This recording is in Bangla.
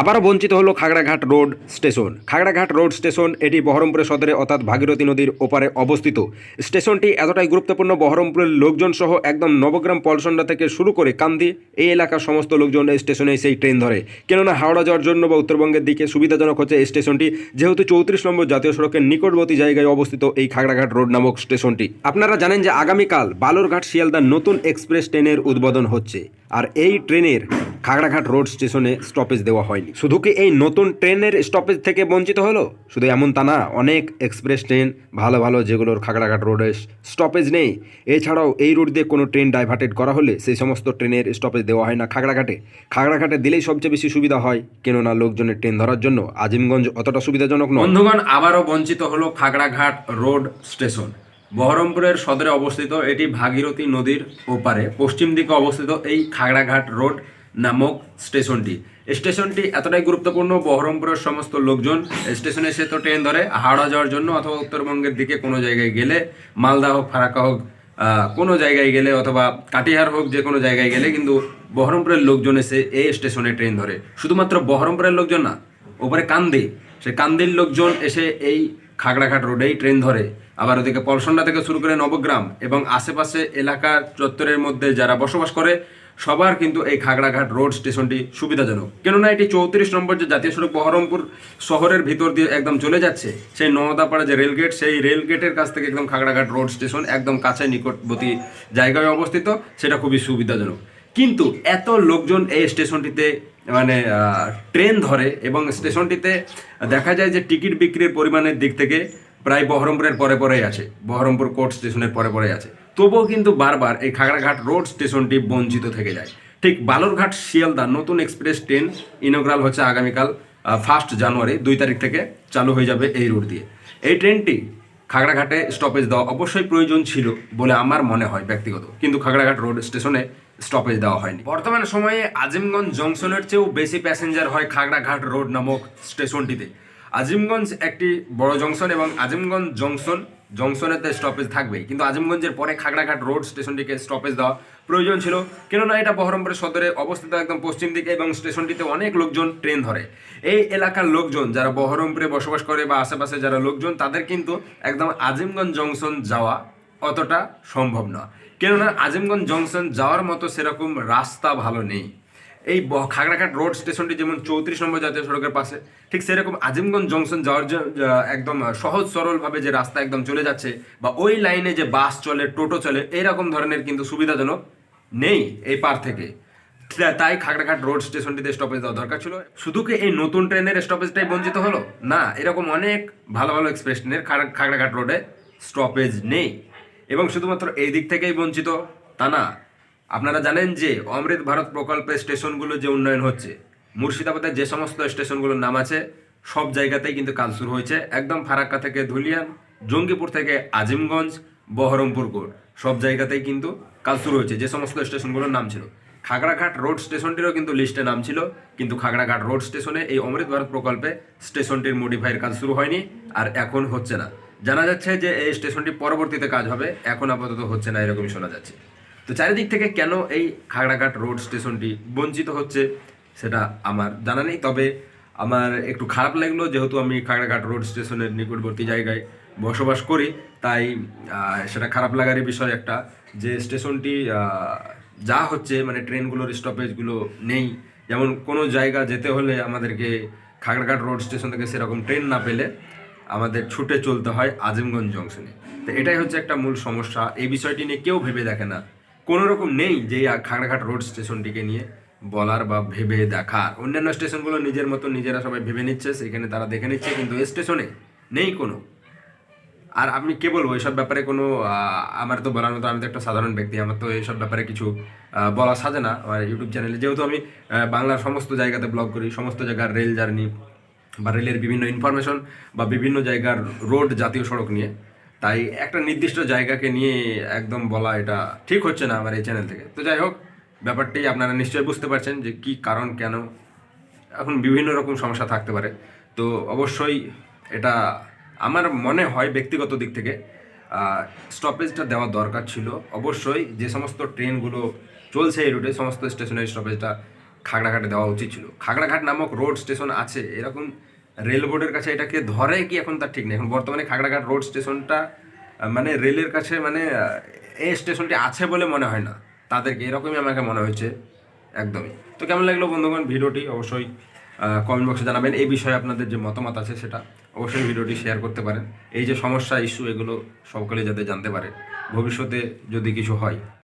আবারও বঞ্চিত হলো Khagraghat road station. Khagraghat road station এটি বহরমপুরের সদরে, অর্থাৎ ভাগীরথী নদীর ওপারে অবস্থিত। স্টেশনটি এতটাই গুরুত্বপূর্ণ বহরমপুরের লোকজন সহ একদম নবগ্রাম পলসন্ডা থেকে শুরু করে কান্দি, এই এলাকার সমস্ত লোকজন এই স্টেশনে সেই ট্রেন ধরে। কেননা হাওড়া যাওয়ার জন্য বা উত্তরবঙ্গের দিকে সুবিধাজনক হচ্ছে এই স্টেশনটি, যেহেতু চৌত্রিশ নম্বর জাতীয় সড়কের নিকটবর্তী জায়গায় অবস্থিত এই খাগড়াঘাট রোড নামক স্টেশনটি। আপনারা জানেন যে আগামীকাল বালুরঘাট শিয়ালদার নতুন এক্সপ্রেস ট্রেনের উদ্বোধন হচ্ছে। আর এই ট্রেনের খাগড়াঘাট রোড স্টেশনে স্টপেজ দেওয়া হয়নি। শুধু কি এই নতুন ট্রেনের স্টপেজ থেকে বঞ্চিত হলো? শুধু এমন তা না, অনেক এক্সপ্রেস ট্রেন, ভালো ভালো যেগুলোর খাগড়াঘাট রোডে স্টপেজ নেই, এছাড়াও এই রুট দিয়ে কোনো ট্রেন ডাইভার্টেড করা হলে সেই সমস্ত ট্রেনের স্টপেজ দেওয়া হয় না খাগড়াঘাটে। খাগড়াঘাটে দিলেই সবচেয়ে বেশি সুবিধা হয়, কেননা লোকজনের ট্রেন ধরার জন্য আজিমগঞ্জ অতটা সুবিধাজনক নয়। বন্ধুগণ, আবারও বঞ্চিত হলো খাগড়াঘাট রোড স্টেশন। বহরমপুরের সদরে অবস্থিত এটি ভাগীরথী নদীর ওপারে। পশ্চিম দিকে অবস্থিত এই খাগড়াঘাট রোড নামক স্টেশনটি। স্টেশনটি এতটাই গুরুত্বপূর্ণ বহরমপুরের সমস্ত লোকজন স্টেশনে এসে তো ট্রেন ধরে হাওড়া যাওয়ার জন্য অথবা উত্তরবঙ্গের দিকে কোনো জায়গায় গেলে, মালদা হোক, ফারাক্কা হোক কোনো জায়গায় গেলে অথবা কাটিহার হোক, যে কোনো জায়গায় গেলে কিন্তু বহরমপুরের লোকজন এসে এই স্টেশনে ট্রেন ধরে। শুধুমাত্র বহরমপুরের লোকজন না, ওপরে কান্দি। সে কান্দির লোকজন এসে এই খাগড়াঘাট রোডেই ট্রেন ধরে। আবার ওদিকে পলসন্ডা থেকে শুরু করে নবগ্রাম এবং আশেপাশে এলাকার চত্বরের মধ্যে যারা বসবাস করে, সবার কিন্তু এই খাগড়াঘাট রোড স্টেশনটি সুবিধাজনক। কেননা এটি চৌত্রিশ নম্বর যে জাতীয় সড়ক বহরমপুর শহরের ভিতর দিয়ে একদম চলে যাচ্ছে, সেই নওদাপাড়া যে রেলগেট সেই রেলগেটের কাছ থেকে একদম খাগড়াঘাট রোড স্টেশন একদম কাছে নিকটবর্তী জায়গায় অবস্থিত, সেটা খুবই সুবিধাজনক। কিন্তু এত লোকজন এই স্টেশনটিতে মানে ট্রেন ধরে এবং স্টেশনটিতে দেখা যায় যে টিকিট বিক্রির পরিমাণের দিক থেকে প্রায় বহরমপুরের পরে পরেই আছে। বহরমপুর কোর্ট স্টেশনের পরে পরেই আছে। তবুও কিন্তু বারবার এই খাগড়াঘাট রোড স্টেশনটি বঞ্চিত থেকে যায়। ঠিক বালুরঘাট শিয়ালদা নতুন এক্সপ্রেস ট্রেন ইনোগ্রাল হচ্ছে আগামীকাল ফার্স্ট জানুয়ারি দুই তারিখ থেকে চালু হয়ে যাবে এই রুট দিয়ে। এই ট্রেনটি খাগড়াঘাটে স্টপেজ দেওয়া অবশ্যই প্রয়োজন ছিল বলে আমার মনে হয় ব্যক্তিগত। কিন্তু খাগড়াঘাট রোড স্টেশনে স্টপেজ দেওয়া হয়নি। বর্তমান সময়ে আজিমগঞ্জ জংশনের চেয়েও বেশি প্যাসেঞ্জার হয় খাগড়াঘাট রোড নামক স্টেশনটিতে। আজিমগঞ্জ একটি বড় জংশন এবং আজিমগঞ্জ জংশন, জংশনেতে স্টপেজ থাকবেই। কিন্তু আজিমগঞ্জের পরে খাগড়াঘাট রোড স্টেশনটিকে স্টপেজ দেওয়া প্রয়োজন ছিল। কেননা এটা বহরমপুরের সদরে অবস্থিত একদম পশ্চিম দিকে এবং স্টেশনটিতে অনেক লোকজন ট্রেন ধরে। এই এলাকার লোকজন, যারা বহরমপুরে বসবাস করে বা আশেপাশে যারা লোকজন, তাদের কিন্তু একদম আজিমগঞ্জ জংশন যাওয়া অতটা সম্ভব না কেননা আজিমগঞ্জ জংশন যাওয়ার মতো সেরকম রাস্তা ভালো নেই। এই খাগড়াঘাট রোড স্টেশনটি যেমন চৌত্রিশ নম্বর জাতীয় সড়কের পাশে, ঠিক সেরকম আজিমগঞ্জ জংশন যাওয়ার জন্য একদম সহজ সরলভাবে যে রাস্তা একদম চলে যাচ্ছে বা ওই লাইনে যে বাস চলে, টোটো চলে, এইরকম ধরনের কিন্তু সুবিধাজনক নেই এই পার থেকে। তাই খাগড়াঘাট রোড স্টেশনটিতে স্টপেজ দেওয়া দরকার ছিল। শুধু কি এই নতুন ট্রেনের স্টপেজটাই বঞ্চিত হলো? না, এরকম অনেক ভালো ভালো এক্সপ্রেস ট্রেনের খাগড়া- খাগড়াঘাট রোডে স্টপেজ নেই। এবং শুধুমাত্র এই দিক থেকেই বঞ্চিত তা না। আপনারা জানেন যে অমৃত ভারত প্রকল্পে স্টেশনগুলো যে উন্নয়ন হচ্ছে, মুর্শিদাবাদের যে সমস্ত স্টেশনগুলোর নাম আছে, সব জায়গাতেই কিন্তু কাজ শুরু হয়েছে। একদম ফারাক্কা থেকে ধুলিয়ান জঙ্গিপুর থেকে আজিমগঞ্জ, বহরমপুর কোর্ট সব জায়গাতেই কিন্তু কাজ শুরু হয়েছে, যে সমস্ত স্টেশনগুলোর নাম ছিল। খাগড়াঘাট রোড স্টেশনটিরও কিন্তু লিস্টে নাম ছিল, কিন্তু খাগড়াঘাট রোড স্টেশনে এই অমৃত ভারত প্রকল্পে স্টেশনটির মডিফাইয়ের কাজ শুরু হয়নি আর এখন হচ্ছে না। জানা যাচ্ছে যে এই স্টেশনটি পরবর্তীতে কাজ হবে, এখন আপাতত হচ্ছে না, এরকমই শোনা যাচ্ছে। তো চারিদিক থেকে কেন এই খাগড়াঘাট রোড স্টেশনটি বঞ্চিত হচ্ছে সেটা আমার জানা নেই। তবে আমার একটু খারাপ লাগল যেহেতু আমি খাগড়াঘাট রোড স্টেশনের নিকটবর্তী জায়গায় বসবাস করি, তাই সেটা খারাপ লাগারই বিষয় একটা যে স্টেশনটি যা হচ্ছে মানে ট্রেনগুলোর স্টপেজগুলো নেই। যেমন কোনো জায়গা যেতে হলে আমাদেরকে খাগড়াঘাট রোড স্টেশন থেকে সেরকম ট্রেন না পেলে আমাদের ছুটে চলতে হয় আজিমগঞ্জ জংশনে তো এটাই হচ্ছে একটা মূল সমস্যা। এই বিষয়টি নিয়ে কেউ ভেবে দেখে না। কোনো রকম নেই যে খাগড়াঘাট রোড স্টেশনটিকে নিয়ে বলার বা ভেবে দেখার। অন্যান্য স্টেশনগুলো নিজের মতো নিজেরা সবাই ভেবে নিচ্ছে, সেখানে তারা দেখে নিচ্ছে, কিন্তু এই স্টেশনে নেই কোনো। আর আমি কে বলব এইসব ব্যাপারে কোনো আমার তো বলার মতো আমি তো একটা সাধারণ ব্যক্তি, আমার তো এইসব ব্যাপারে কিছু বলা সাজে না। আমার ইউটিউব চ্যানেলে যেহেতু আমি বাংলার সমস্ত জায়গাতে ব্লগ করি, সমস্ত জায়গার রেল জার্নি বা রেলের বিভিন্ন ইনফরমেশন বা বিভিন্ন জায়গার রোড জাতীয় সড়ক নিয়ে তাই একটা নির্দিষ্ট জায়গাকে নিয়ে একদম বলা এটা ঠিক হচ্ছে না আমার এই চ্যানেল থেকে। তো যাই হোক, ব্যাপারটি আপনারা নিশ্চয়ই বুঝতে পারছেন যে কি কারণ, কেন। এখন বিভিন্ন রকম সমস্যা থাকতে পারে। তো অবশ্যই এটা আমার মনে হয় ব্যক্তিগত দিক থেকে স্টপেজটা দেওয়া দরকার ছিল। অবশ্যই যে সমস্ত ট্রেনগুলো চলছে এই রুটে সমস্ত স্টেশনের স্টপেজটা খাগড়াঘাটে দেওয়া উচিত ছিল। খাগড়াঘাট নামক রোড স্টেশন আছে, এরকম রেল বোর্ডের কাছে এটাকে ধরে কি এখন তার ঠিক নেই? এখন বর্তমানে খাগড়াঘাট রোড স্টেশনটা মানে রেলের কাছে মানে এই স্টেশনটি আছে বলে মনে হয় না। তাদেরকে এরকমই আমাকে মনে হয়েছে, একদমই। তো কেমন লাগল বন্ধুগণ ভিডিওটি? অবশ্যই কমেন্ট বক্সে জানাবেন। এই বিষয়ে আপনাদের যে মতামত আছে সেটা অবশ্যই ভিডিওটি শেয়ার করতে পারেন। এই যে সমস্যা ইস্যু এগুলো সকলে যাতে জানতে পারে। ভবিষ্যতে যদি কিছু হয়।